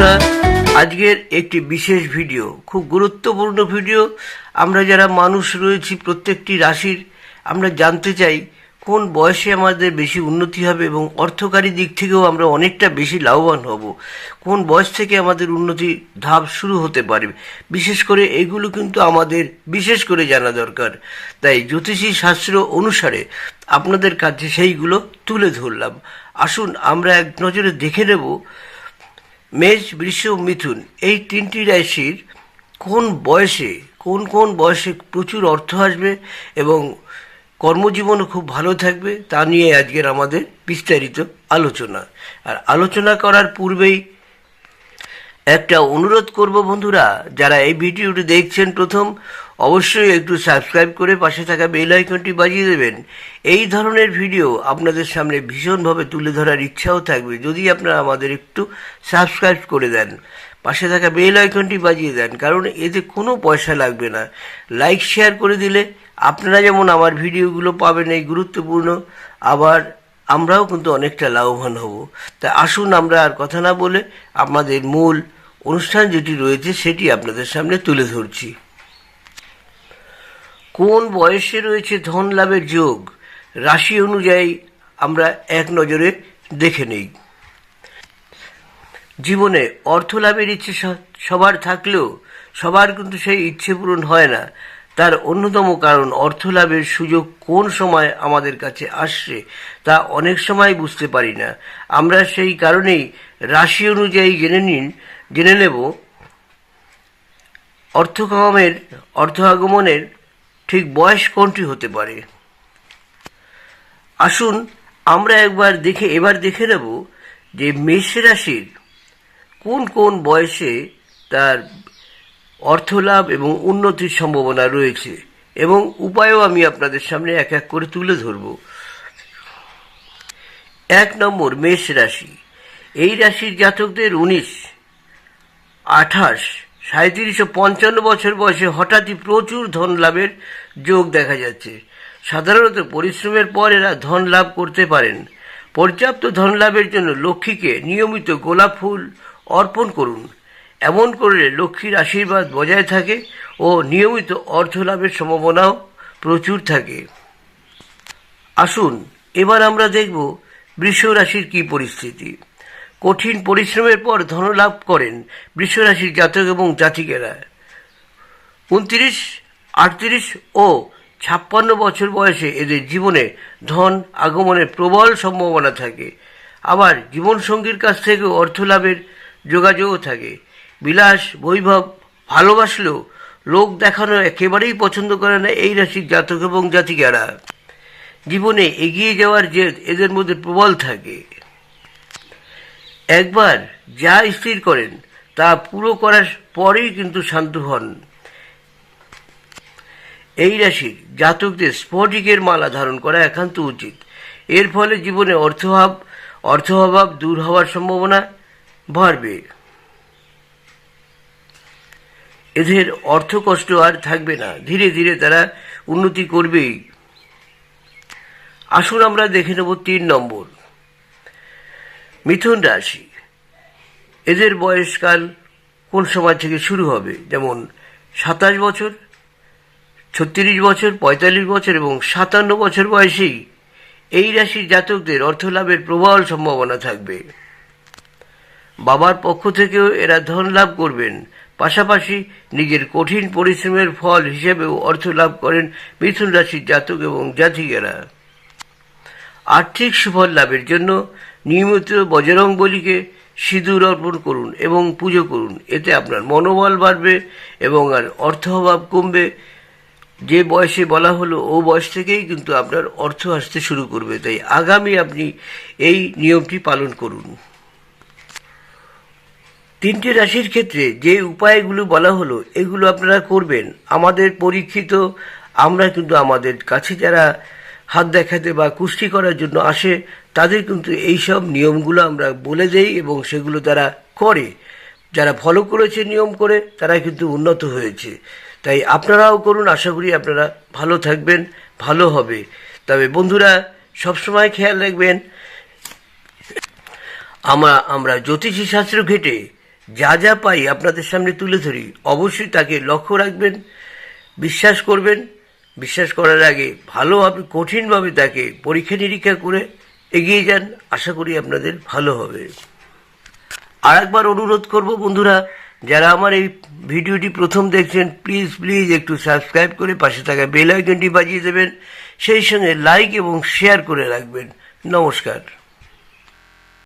বন্ধুরা আজকের একটি বিশেষ ভিডিও, খুব গুরুত্বপূর্ণ ভিডিও। আমরা যারা মানুষ রয়েছি প্রত্যেকটি রাশির, আমরা জানতে চাই কোন বয়সে আমাদের বেশি উন্নতি হবে এবং অর্থকারী দিক থেকেও আমরা অনেকটা বেশি লাভবান হব। কোন বয়স থেকে আমাদের উন্নতি ধাপ শুরু হতে পারে। বিশেষ করে এগুলো কিন্তু আমাদের বিশেষ করে জানা দরকার। তাই জ্যোতিষী শাস্ত্র অনুসারে আপনাদের কাছে সেইগুলো তুলে ধরলাম। আসুন আমরা এক নজরে দেখে নেব মেষ, বৃষ, মিথুন, এই তিনটি রাশির কোন বয়সে, কোন কোন বয়সে প্রচুর অর্থ আসবে এবং কর্মজীবনও খুব ভালো থাকবে, তা নিয়ে আজকের আমাদের বিস্তারিত আলোচনা। আর আলোচনা করার পূর্বেই একটা অনুরোধ করব বন্ধুরা, যারা এই ভিডিওটি দেখছেন প্রথম অবশ্যই একটু সাবস্ক্রাইব করে পাশে থাকা বেল আইকনটি বাজিয়ে দেবেন। এই ধরনের ভিডিও আপনাদের সামনে ভীষণভাবে তুলে ধরার ইচ্ছাও থাকবে। যদি আপনারা আমাদের একটু সাবস্ক্রাইব করে দেন, পাশে থাকা বেল আইকনটি বাজিয়ে দেন, কারণ এতে কোনো পয়সা লাগবে না। লাইক শেয়ার করে দিলে আপনারা যেমন আমার ভিডিওগুলো পাবেন এই গুরুত্বপূর্ণ, আবার আমরাও কিন্তু অনেকটা লাভবান হব। তা আসুন আমরা আর কথা না বলে আমাদের মূল অনুষ্ঠান যেটি রয়েছে সেটি আপনাদের সামনে তুলে ধরছি। কোন বয়সে রয়েছে ধন লাভের যোগ? রাশি অনুযায়ী আমরা এক নজরে দেখে নেই। জীবনে অর্থ লাভের ইচ্ছে সবার থাকলেও সবার কিন্তু সেই ইচ্ছে পূরণ হয় না। তার অন্যতম কারণ অর্থ লাভের সুযোগ কোন সময় আমাদের কাছে আসছে তা অনেক সময় বুঝতে পারি না। আমরা সেই কারণেই রাশি অনুযায়ী জেনে নিন, জেনে নেব। অর্থ কামামের অর্থ আগমনের ঠিক বয়স কোনটি হতে পারে? আসুন আমরা একবার দেখে, এবার দেখে নেব যে মেষ রাশির কোন কোন বয়সে তার অর্থলাভ এবং উন্নতির সম্ভাবনা রয়েছে। এবং উপায়ও আমি আপনাদের সামনে এক এক করে তুলে ধরব। এক নম্বর, মেষ রাশি। এই রাশির জাতকদের উনিশ, আঠাশ সাঁত্রিশ পঞ্চান্ন বছর বয়সে হঠাৎই প্রচুর ধন লাভের যোগ দেখা যাচ্ছে। সাধারণত পরিশ্রমের পর এরা ধন লাভ করতে পারেন। পর্যাপ্ত ধন লাভের জন্য লক্ষ্মীকে নিয়মিত গোলাপ ফুল অর্পণ করুন। এমন করলে লক্ষ্মীর আশীর্বাদ বজায় থাকে ও নিয়মিত অর্থ লাভের সম্ভাবনাও প্রচুর থাকে। আসুন, এবার আমরা দেখব বৃষ রাশির কি পরিস্থিতি। কঠিন পরিশ্রমের পর ধনলাভ করেন বৃষ রাশির জাতক এবং জাতিকেরা। উনত্রিশ, আটত্রিশ ও ছাপ্পান্ন বছর বয়সে এদের জীবনে ধন আগমনের প্রবল সম্ভাবনা থাকে। আবার জীবনসঙ্গীর কাছ থেকে অর্থ লাভের যোগাযোগও থাকে। বিলাস, বৈভব, ভালোবাসলেও লোক দেখানো একেবারেই পছন্দ করে না এই রাশির জাতক এবং জাতিকারা। জীবনে এগিয়ে যাওয়ার জেদ এদের মধ্যে প্রবল থাকে। একবার যা স্থির করেন, তা পুরো করার পরেই কিন্তু শান্ত হন। এই রাশির জাতকদের স্ফটিকের মালা ধারণ করা একান্ত উচিত। এর ফলে জীবনে অর্থভাব অর্থ অভাব দূর হওয়ার সম্ভাবনা বাড়বে। এদের অর্থ কষ্ট আর থাকবে না। ধীরে ধীরে তারা উন্নতি করবেই। আসুন আমরা দেখে নেব তিন নম্বর। মিথুন রাশি। এদের বয়সকাল কোন সময় থেকে শুরু হবে? যেমন সাতাশ বছর, ছত্রিশ বছর, পঁয়তাল্লিশ বছর এবং সাতান্ন বছর বয়সেই এই রাশির জাতকদের অর্থ লাভের প্রবল সম্ভাবনা থাকবে। বাবার পক্ষ থেকেও এরা ধন লাভ করবেন। পাশাপাশি নিজের কঠিন পরিশ্রমের ফল হিসেবেও অর্থ লাভ করেন মিথুন রাশির জাতক এবং জাতিকেরা। আর্থিক সুফল লাভের জন্য নিয়মিত বজরং বলিকে সিঁদুর অর্পণ করুন এবং পুজো করুন। এতে আপনার মনোবল বাড়বে এবং আর অর্থ অভাব কমবে। যে বয়সে বলা হলো, ও বয়স থেকেই কিন্তু আপনার অর্থ আসতে শুরু করবে। তাই আগামী আপনি এই নিয়মটি পালন করুন। তিনটে রাশির ক্ষেত্রে যে উপায়গুলো বলা হলো, এগুলো আপনারা করবেন। আমাদের পরীক্ষিত, আমরা কিন্তু আমাদের কাছে যারা হাত দেখাতে বা কুস্তি করার জন্য আসে, তাদের কিন্তু এই সব নিয়মগুলো আমরা বলে দেই এবং সেগুলো তারা করে। যারা ফলো করেছে নিয়ম করে, তারা কিন্তু উন্নত হয়েছে। তাই আপনারাও করুন, আশা করি আপনারা ভালো থাকবেন, ভালো হবে। তবে বন্ধুরা, সবসময় খেয়াল রাখবেন আমরা আমরা জ্যোতিষী শাস্ত্র ঘেটে যা যা পাই আপনাদের সামনে তুলে ধরি। অবশ্যই তাকে লক্ষ্য রাখবেন, বিশ্বাস করবেন বিশ্বাস করার আগে ভালোভাবে কঠিনভাবে তাকে পরীক্ষা নিরীক্ষা করে এগিয়ে যান। আশা করি আপনাদের ভালো হবে। আর একবার অনুরোধ করব বন্ধুরা, যারা আমার এই ভিডিওটি প্রথম দেখছেন প্লিজ প্লিজ একটু সাবস্ক্রাইব করে পাশে থাকা বেল আইকনটি বাজিয়ে দেবেন। সেই সঙ্গে লাইক এবং শেয়ার করে রাখবেন। নমস্কার।